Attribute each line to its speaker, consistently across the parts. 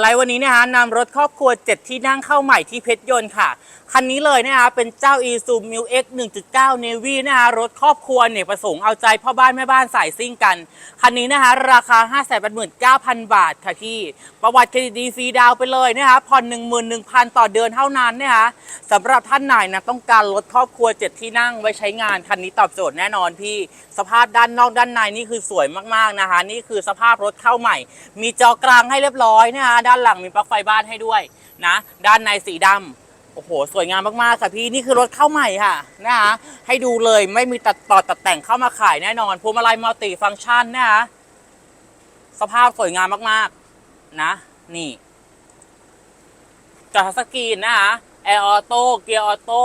Speaker 1: ไลท์วันนี้นะคะนำรถครอบครัว 7 ที่นั่งเข้าใหม่ที่เพชรยนต์ค่ะ คันนี้เลยนะคะเป็นเจ้า e s u m i l X 1.9 Navy นะคะรถครอบครัวเนี่ยประสงค์เอาใจพ่อบ้านแม่บ้านสายซิ่งกัน คันนี้นะคะราคา 589,000 บาทค่ะพี่ ประวัติเครดิตดีฟรีดาวน์ไปเลยนะคะผ่อน 11,000 ต่อเดือนเท่านั้นนะคะสำหรับท่านไหนนะต้องการรถครอบครัว 7 ที่นั่งไว้ใช้งาน คันนี้ตอบโจทย์แน่นอนพี่ สภาพด้านนอกด้านในนี่คือสวยมากๆนะคะนี่คือสภาพรถเข้าใหม่ มีจอกลางให้เรียบร้อยนะคะด้านหลังมีปลั๊กไฟบ้านให้ด้วยนะ ด้านในสีดำโอ้โห สวยงามมาก ๆ ค่ะพี่ นี่คือรถเข้าใหม่ค่ะนะคะให้ดูเลยไม่มีตัดต่อตัดแต่งเข้ามาขายแน่นอนพวงมาลัยมัลติฟังก์ชันนะคะสภาพสวยงามมาก ๆ นะ นี่จอทัชสกรีนนะคะแอร์ออโต้เกียร์ออโต้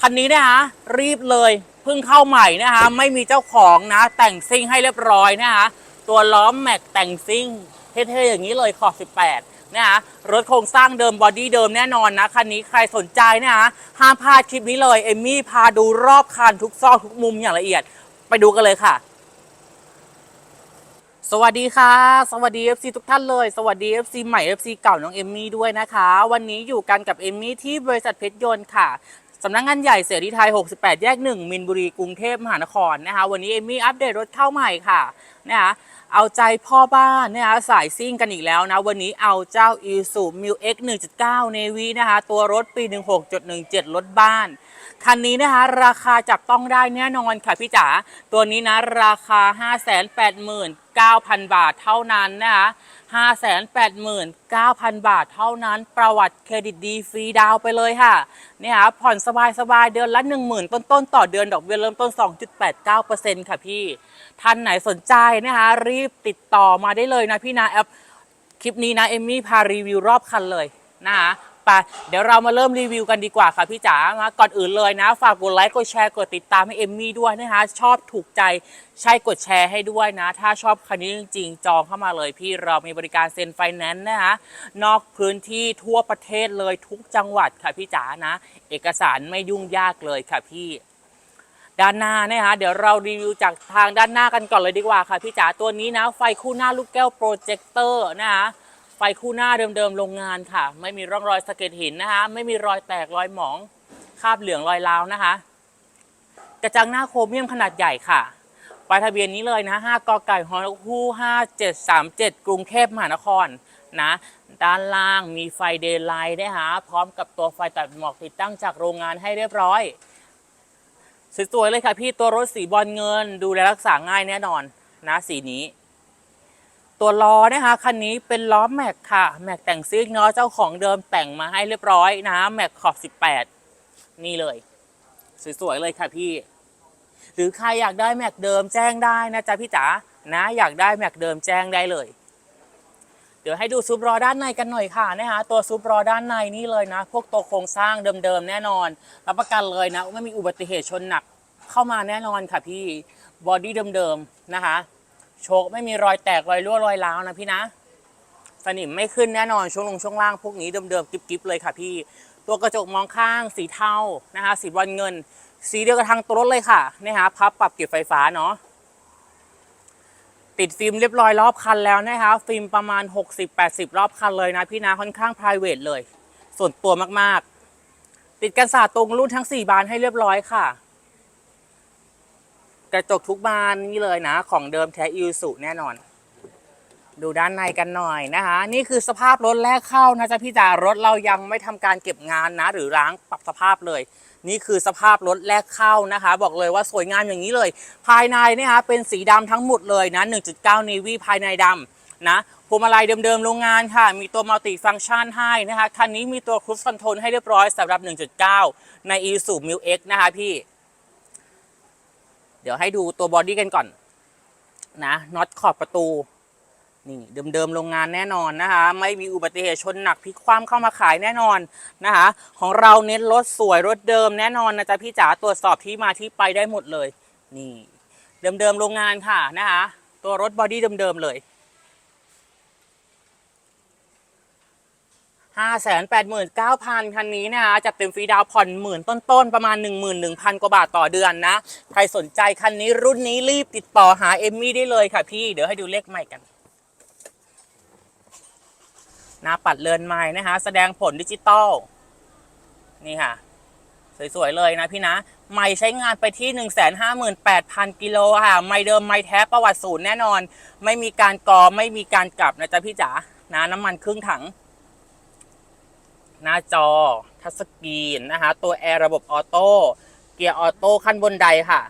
Speaker 1: คันนี้นะคะรีบเลยเพิ่งเข้าใหม่นะคะไม่มีเจ้าของนะ แต่งซิ่งให้เรียบร้อยนะคะตัวล้อมแม็กแต่งซิ่ง เท่ๆอย่างนี้เลยขอบ 18 นะคะรถโครงสร้างเดิมบอดี้เดิมแน่นอนนะ คันนี้ใครสนใจนะคะห้ามพลาดคลิปนี้เลย เอมมี่พาดูรอบคันทุกซอกทุกมุมอย่างละเอียด ไปดูกันเลยค่ะ สวัสดีค่ะ สวัสดี FC ทุกท่านเลย สวัสดี FC ใหม่ FC เก่าน้องเอมมี่ด้วยนะคะ วันนี้อยู่กันกับเอมมี่ที่บริษัทเพชรยนต์ค่ะสำนักงานใหญ่เสรีไทย 68 แยก 1 มินบุรี กรุงเทพมหานครนะคะ วันนี้เอมมี่อัปเดตรถเข้าใหม่ค่ะนะคะ เอาใจพ่อบ้านนะคะสายซิ่งกันอีกแล้วนะ วันนี้เอาเจ้า i s u m i l X 1.9 Navy นะคะ ตัวรถปี 16.17 รถบ้าน คันนี้นะคะ ราคาจับต้องได้แน่นอนค่ะพี่จ๋าตัวนี้นะ ราคา 589,000 บาทเท่านั้นนะคะ589,000 บาทเท่านั้นประวัติเครดิตดีฟรีดาวไปเลยค่ะเนี่ยค่ะผ่อนสบายๆเดือนละ 10,000 ต้นๆ ต่อเดือนดอกเบี้ยเริ่มต้น 2.89%ค่ะพี่ ท่านไหนสนใจนะคะ รีบติดต่อมาได้เลยนะพี่นะแอปคลิปนี้นะเอมมี่พารีวิวรอบคันเลยนะคะไปเดี๋ยวเรามาเริ่มรีวิวกันดีกว่าค่ะพี่จ๋ามาก่อนอื่นเลยนะ ฝากกดไลค์กดแชร์กดติดตามให้เอมมี่ด้วยนะคะชอบถูกใจใช่กดแชร์ให้ด้วยนะ ถ้าชอบคันนี้จริง ๆ จองเข้ามาเลยพี่เรามีบริการเซ็นไฟแนนซ์นะคะนอกพื้นที่ทั่วประเทศเลยทุกจังหวัดค่ะพี่จ๋านะ เอกสารไม่ยุ่งยากเลยค่ะพี่ ด้านหน้านะคะเดี๋ยวเรารีวิวจากทางด้านหน้ากันก่อนเลยดีกว่าค่ะพี่จ๋าตัวนี้นะ ไฟคู่หน้าลูกแก้วโปรเจคเตอร์นะคะไฟคู่หน้าเดิมๆโรงงานค่ะ ไม่มีร่องรอยสะเก็ดหินนะคะไม่มีรอยแตกรอยหมองคราบเหลืองรอยร้าวนะคะ กระจังหน้าโครเมียมขนาดใหญ่ค่ะป้ายทะเบียนนี้เลยนะ5กไก่ฮอนฮู้5737 กรุงเทพมหานครนะด้านล่างมีไฟเดย์ไลท์นะคะพร้อมกับตัวไฟตัดหมอกติดตั้งจากโรงงานให้เรียบร้อย สวยๆเลยค่ะพี่ตัวรถสีบอลเงิน ดูแลรักษาง่ายแน่นอนนะสีนี้ ตัวล้อนะคะคันนี้เป็นล้อแม็กค่ะ แม็กแต่งซิกเนาะเจ้าของเดิมแต่งมาให้เรียบร้อยนะแม็กขอบ 18 นี่เลย สวยๆเลยค่ะพี่ หรือใครอยากได้แม็กเดิมแจ้งได้นะจ๊ะพี่จ๋านะอยากได้แม็กเดิมแจ้งได้เลย ดี๋ยวให้ดูซุปรอด้านในกันหน่อยค่ะนะคะตัวซุปรอด้านในนี่เลยนะ พวกตัวโครงสร้างเดิมๆแน่นอน รับประกันเลยนะไม่มีอุบัติเหตุชนหนักเข้ามาแน่นอนค่ะพี่บอดี้เดิมๆนะคะโชคไม่มีรอยแตกรอยรั่วรอยร้าวนะพี่นะสนิมไม่ขึ้นแน่นอนช่วงลงช่วงล่างพวกนี้เดิมๆกิ๊บๆเลยค่ะพี่ ตัวกระจกมองข้างสีเทานะคะสีบอลเงิน สีเดียวกับทางตัวรถเลยค่ะนะคะพับปรับเก็บไฟฟ้าเนาะ ติดฟิล์มเรียบร้อยรอบคันแล้วนะคะฟิล์มประมาณ 60-80 รอบคันเลยนะพี่นะค่อนข้าง p r i v a t เลย ส่วนตัวมากๆ ติดกันสาดตรงรุ่นทั้ง 4 บานให้เรียบร้อยค่ะ กระจกทุกบานนี่เลยนะ ของเดิมแท้อิวสุแน่นอน ดูด้านในกันหน่อยนะคะ นี่คือสภาพรถแรกเข้านะจ๊ะพี่จ๋ารถเรายังไม่ทำการเก็บงานนะ หรือล้างปรับสภาพเลย นี่คือสภาพรถแรกเข้านะคะ บอกเลยว่าสวยงามอย่างนี้เลย ภายในเนี่ยคะเป็นสีดำทั้งหมดเลยนะ 1.9 Navy ภายในดำนะพวงมาลัยเดิมๆโรงงานค่ะ มีตัวมัลติฟัง c t ชันให้นะคะคันนี้มีตัวครู i คอนโทรลให้เรียบร้อยสำหรับ 1.9 ใน i s u m i l X นะคะพี่ เดี๋ยวให้ดูตัวบอดี้กันก่อนนะน็อตขอบประตู นี่เดิมๆโรงงานแน่นอนนะคะไม่มีอุบัติเหตุชนหนักพลิกคว่ำเข้ามาขายแน่นอนนะคะของเราเน้นรถสวยรถเดิมแน่นอนนะจ๊ะพี่จ๋าตรวจสอบที่มาที่ไปได้หมดเลย นี่เดิมๆโรงงานค่ะนะคะตัวรถบอดี้เดิมๆเลยห้าแสนแปดหมื่นเก้าพันคันนี้นะคะจับเต็มฟรีดาวน์ผ่อนหมื่นต้นๆ ประมาณหนึ่งหมื่นหนึ่งพันกว่าบาทต่อเดือนนะ ใครสนใจคันนี้รุ่นนี้รีบติดต่อหาเอมมี่ได้เลยค่ะพี่ เดี๋ยวให้ดูเลขใหม่กัน น้าปัดเรือนไม้นะคะ แสดงผลดิจิตอลนี่ค่ะ สวย ๆ เลยนะพี่นะ ไม่ใช้งานไปที่ 158,000 กิโลค่ะ ไม่เดิมไม่แท้ประวัติศูนย์แน่นอน ไม่มีการกอไม่มีการกลับนะจ๊ะพี่จ๋านะน้ำมันครึ่งถัง หน้าจอ ทัชสกรีนนะคะ ตัวแอร์ระบบออโต้เกียร์ออโต้ขั้นบนไดค่ะ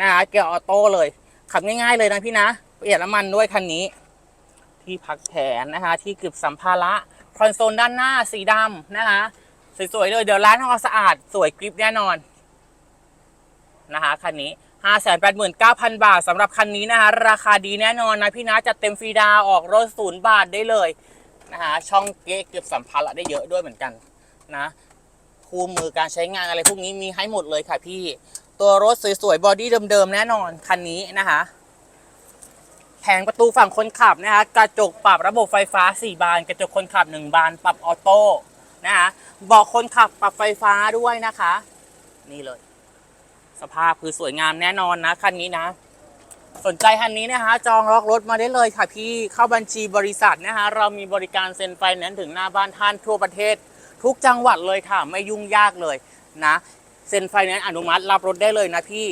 Speaker 1: นะคะเกียร์ออโต้เลย ขับง่าย ๆ เลยนะพี่นะประหยัดน้ำมันด้วยคันนี้ ที่พักแขนนะคะ ที่เก็บสัมภาระคอนโซลด้านหน้าสีดำนะคะ สวยๆเลยเดี๋ยวร้านทำความสะอาดสวยกริบแน่นอนนะคะคันนี้589,000 บาทสำหรับคันนี้นะคะราคาดีแน่นอนนะพี่นะจัดเต็มฟรีดาวออกรถศูนย์บาทได้เลยนะคะช่องเก๊เก็บสัมภาระได้เยอะด้วยเหมือนกันนะคู่มือการใช้งานอะไรพวกนี้มีให้หมดเลยค่ะพี่ ตัวรถสวยๆบอดี้เดิมๆแน่นอนคันนี้นะคะ ผงประตูฝั่งคนขับนะคะกระจกปรับระบบไฟฟ้า 4 บาน กระจกคนขับ 1 บาน ปรับออโต้นะคะเบอกคนขับปรับไฟฟ้าด้วยนะคะ นี่เลย สภาพคือสวยงามแน่นอนนะคันนี้นะ สนใจคันนี้นะคะ จองล็อกรถมาได้เลยค่ะพี่เข้าบัญชีบริษัทนะคะเรามีบริการเซ็นไฟแนนซ์ถึงหน้าบ้านท่านทั่วประเทศ ทุกจังหวัดเลยค่ะ ไม่ยุ่งยากเลยนะเซ็นไฟแนนซ์อนุมัติรับรถได้เลยนะพี่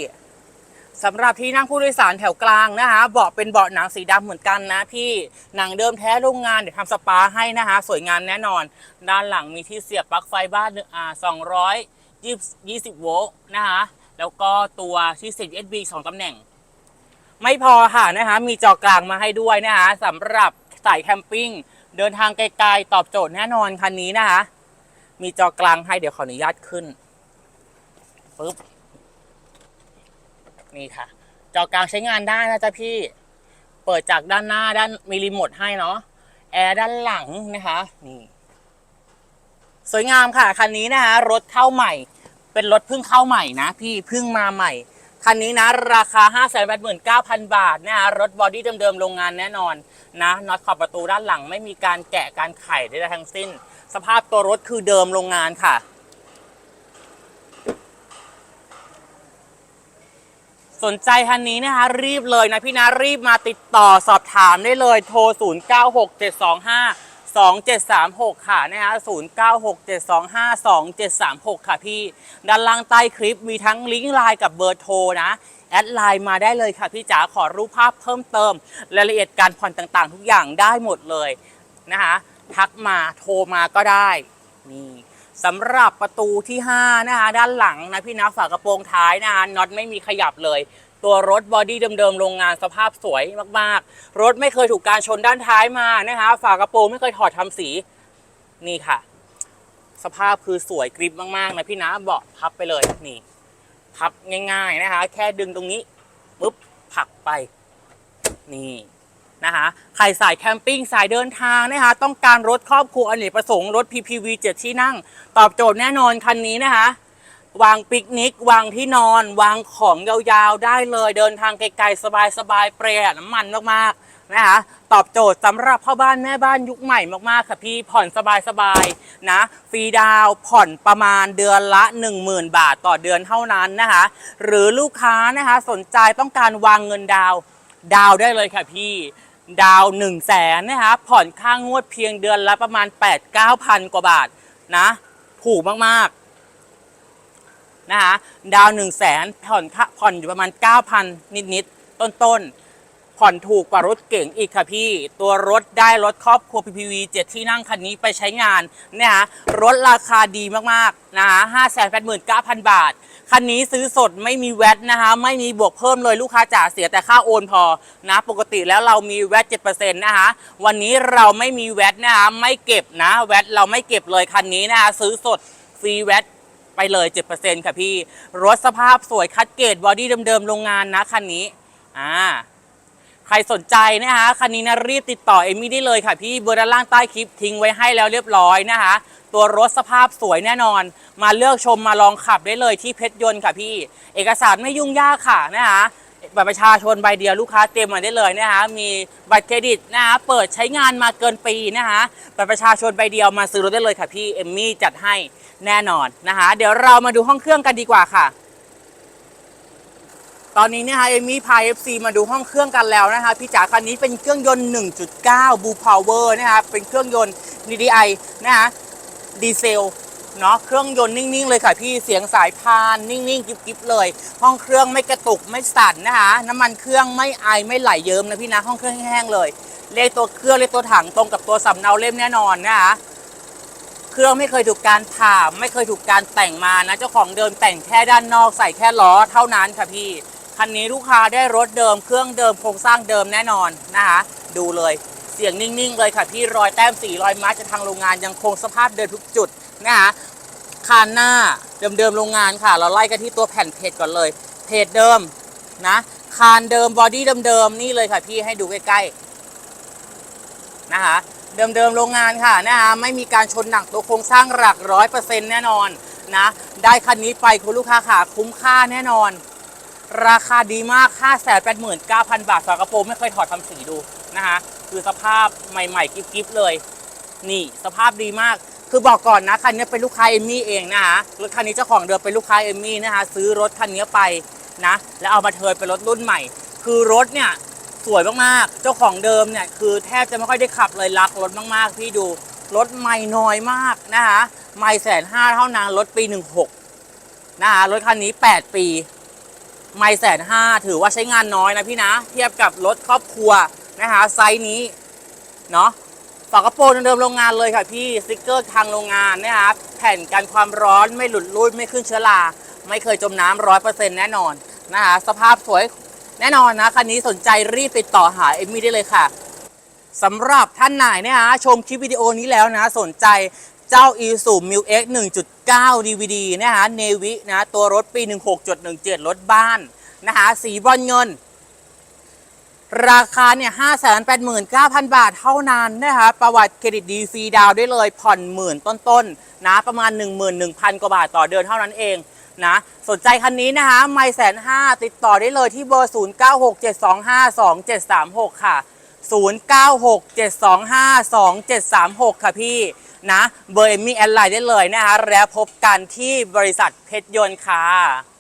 Speaker 1: สำหรับที่นั่งผู้โดยสารแถวกลางนะคะเบาะเป็นเบาะหนังสีดำเหมือนกันนะพี่หนังเดิมแท้โรงงานเดี๋ยวทำสปาให้นะคะสวยงามแน่นอน ด้านหลังมีที่เสียบปลั๊กไฟบ้านอ่า200 20โวลต์นะคะแล้วก็ตัวที่เสียบ USB สองตำแหน่ง ไม่พอค่ะนะคะมีจอกลางมาให้ด้วยนะคะสำหรับสายแคมปิ้งเดินทางไกลๆตอบโจทย์แน่นอนคันนี้นะคะมีจอกลางให้เดี๋ยวขออนุญาตขึ้นปึ๊บ นี่ค่ะ จอกลางใช้งานได้นะจ๊ะพี่ เปิดจากด้านหน้าด้านมีรีโมทให้เนาะ แอร์ด้านหลังนะคะ นี่ สวยงามค่ะ คันนี้นะคะรถเข้าใหม่ เป็นรถเพิ่งเข้าใหม่นะพี่เพิ่งมาใหม่ คันนี้นะ ราคา 5 8 9 0 0 0 บาทนะคะรถบอดี้เดิมๆโรงงานแน่นอนนะน็อตขอบประตูด้านหลังไม่มีการแกะการไขใดๆทั้งสิ้น สภาพตัวรถคือเดิมโรงงานค่ะ สนใจคันนี้นะคะรีบเลยนะพี่นะรีบมาติดต่อสอบถามได้เลยโทร 0 9 6 7 2 5 2736 ค่ะนะคะ0967252736 ค่ะพี่ ด้านล่างใต้คลิปมีทั้งลิงก์ไลน์กับเบอร์โทรนะ แอดไลน์มาได้เลยค่ะพี่จ๋าขอรูปภาพเพิ่มเติม รายละเอียดการผ่อนต่างๆ ทุกอย่างได้หมดเลยนะคะทักมาโทรมาก็ได้ นี่ สำหรับประตูที่ 5 นะคะ ด้านหลังนะพี่นะฝากระโปรงท้ายนะคะน็อตไม่มีขยับเลย ตัวรถบอดี้เดิมๆโรงงานสภาพสวยมากๆ รถไม่เคยถูกการชนด้านท้ายมานะคะฝากระโปรงไม่เคยถอดทำสีนี่ค่ะ สภาพคือสวยกริบมากๆนะพี่นะเบาะพับไปเลยนี่พับง่าย ๆนะคะ แค่ดึงตรงนี้ปุ๊บผลักไป นี่ นะคะ ใครสายแคมปิ้งสายเดินทางนะคะ ต้องการรถครอบครัวอเนกประสงค์รถ PPV 7 ที่นั่ง ตอบโจทย์แน่นอนคันนี้นะคะ วางปิกนิก วางที่นอน วางของยาวๆได้เลย เดินทางไกลๆสบายๆประหยัดน้ำมันมากๆนะคะตอบโจทย์สำหรับพ่อบ้านแม่บ้านยุคใหม่มากๆค่ะพี่ผ่อนสบายๆนะฟรีดาวผ่อนประมาณเดือนละ 10,000 บาทต่อเดือนเท่านั้นนะคะ หรือลูกค้านะคะสนใจต้องการวางเงินดาวดาวได้เลยค่ะพี่ ดาว1นึ่งแสนนะคะผ่อนค่างวดเพียงเดือนละประมาณ 8 9 0 0 0 กว่าบาทนะถูกมากๆนะคะดาวหนึ่งแสนผ่อนค่าผ่อนอยู่ประมาณ 9,000 นิดๆต้นๆ ผ่อนถูกกว่ารถเก๋งอีกค่ะพี่ ตัวรถได้รถครอบครัว PPV 7 ที่นั่งคันนี้ไปใช้งานเนะคะรถราคาดีมากๆนะคะ589,000 บาท คันนี้ซื้อสดไม่มีแวตนะคะไม่มีบวกเพิ่มเลยลูกค้าจ๋าเสียแต่ค่าโอนพอนะปกติแล้วเรามีแวต7%นะคะวันนี้เราไม่มีแวตนะคะไม่เก็บนะแวตเราไม่เก็บเลยคันนี้นะคะซื้อสดฟรีแวตไปเลย 7%ค่ะพี่ รถสภาพสวยคัดเกรดบอดี้เดิมๆโรงงานนะคันนี้อ่า ใครสนใจนะคะคันนี้นะรีบติดต่อเอมมี่ได้เลยค่ะพี่เบอร์ด้านล่างใต้คลิปทิ้งไว้ให้แล้วเรียบร้อยนะคะ ตัวรถสภาพสวยแน่นอน มาเลือกชมมาลองขับได้เลยที่เพชรยนต์ค่ะพี่ เอกสารไม่ยุ่งยากค่ะนะคะบัตรประชาชนใบเดียวลูกค้าเตรียมมาได้เลยนะคะมีบัตรเครดิตนะคะเปิดใช้งานมาเกินปีนะคะบัตรประชาชนใบเดียวมาซื้อรถได้เลยค่ะพี่เอมมี่จัดให้แน่นอนนะคะ เดี๋ยวเรามาดูห้องเครื่องกันดีกว่าค่ะ ตอนนี้นะคะเอมี่พา FC มาดูห้องเครื่องกันแล้วนะคะพี่จ๋าคันนี้เป็นเครื่องยนต์ 1.9 Blue Power นะคะเป็นเครื่องยนต์ DDI นะคะดีเซลเนาะเครื่องยนต์นิ่ง ๆ เลยค่ะพี่เสียงสายพานนิ่ง ๆ กิ๊บๆเลย ห้องเครื่องไม่กระตุกไม่สั่นนะคะน้ำมันเครื่องไม่ไอไม่ไหลเยิ้มนะพี่นะห้องเครื่องแห้งๆเลยเลขตัวเครื่องเลขตัวถังตรงกับตัวสำเนาเล่มแน่นอนนะคะเครื่องไม่เคยถูกการผ่าไม่เคยถูกการแต่งมานะเจ้าของเดิมแต่งแค่ด้านนอกใส่แค่ล้อเท่านั้นค่ะพี่ คันนี้ลูกค้าได้รถเดิมเครื่องเดิมโครงสร้างเดิมแน่นอนนะคะดูเลยเสียงนิ่งๆเลยค่ะพี่รอยแต้มสีรอยมาร์จากทางโรงงานยังคงสภาพเดิมทุกจุดนะคะคานหน้าเดิมๆโรงงานค่ะ เราไล่กันที่ตัวแผ่นเพจก่อนเลยเพจเดิมนะคานเดิมบอดี้เดิมๆนี่เลยค่ะพี่ให้ดูใกล้ๆนะคะเดิมๆโรงงานค่ะนะคะไม่มีการชนหนักตัวโครงสร้างหลักร้อยเปอร์เซ็นต์แน่นอนนะได้คันนี้ไปคุณลูกค้าค่ะคุ้มค่าแน่นอน ราคาดีมาก 589,000 บาทฝากระโปรงไม่เคยถอดทำสีดูนะคะคือสภาพใหม่ๆกิ๊บๆเลย นี่สภาพดีมาก คือบอกก่อนนะคันนี้เป็นลูกค้าเอมมี่เองนะคะรถคันนี้เจ้าของเดิมเป็นลูกค้าเอมมี่นะคะซื้อรถคันนี้ไปนะแล้วเอามาเทิร์นเป็นรถรุ่นใหม่ คือรถเนี่ยสวยมากๆ เจ้าของเดิมเนี่ยคือแทบจะไม่ค่อยได้ขับเลยรักรถมากๆพี่ดูรถใหม่น้อยมากนะคะไม่แสนห้าเท่านั้นรถปี 16นะคะรถคันนี้ 8 ปี ไม่แสนห้าถือว่าใช้งานน้อยนะพี่นะ เทียบกับรถครอบครัวนะคะไซส์นี้เนาะฝากระโปรงเดิมโรงงานเลยค่ะพี่สติกเกอร์ทางโรงงานนะคะแผ่นกันความร้อนไม่หลุดลุ่ยไม่ขึ้นเชื้อราไม่เคยจมน้ำร้อยเปอร์เซ็นต์แน่นอนนะคะสภาพสวยแน่นอนนะคันนี้สนใจรีบติดต่อหาเอมมี่ได้เลยค่ะสำหรับท่านไหนนะคะชมคลิปวิดีโอนี้แล้วนะ สนใจ จ้า i s u m i l X 1.9 DVD นะคะเนวินะตัวรถปี 16.17 รถบ้านนะคะสีบรอนเงิน ราคาเนี่ยห้าแสนแปดหมื่นเก้าพันบาทเท่านั้นนะคะประวัติเครดิตดีฟรีดาวได้เลยผ่อนหมื่นต้นๆนะประมาณ 1 1 0 0 0 กว่าบาทต่อเดือนเท่านั้นเองนะสนใจคันนี้นะคะไม่แสนห้าติดต่อได้เลยที่เบอร์ 0 9 6 7 2 5 2 7 3 6 ค่ะ 0 9 6 7 2 5 2 7 3 6 ค่ะพี่ นะเบอร์เอมี่แอดไลน์ได้เลยนะคะแล้วพบกันที่บริษัทเพชรยนต์ค่ะ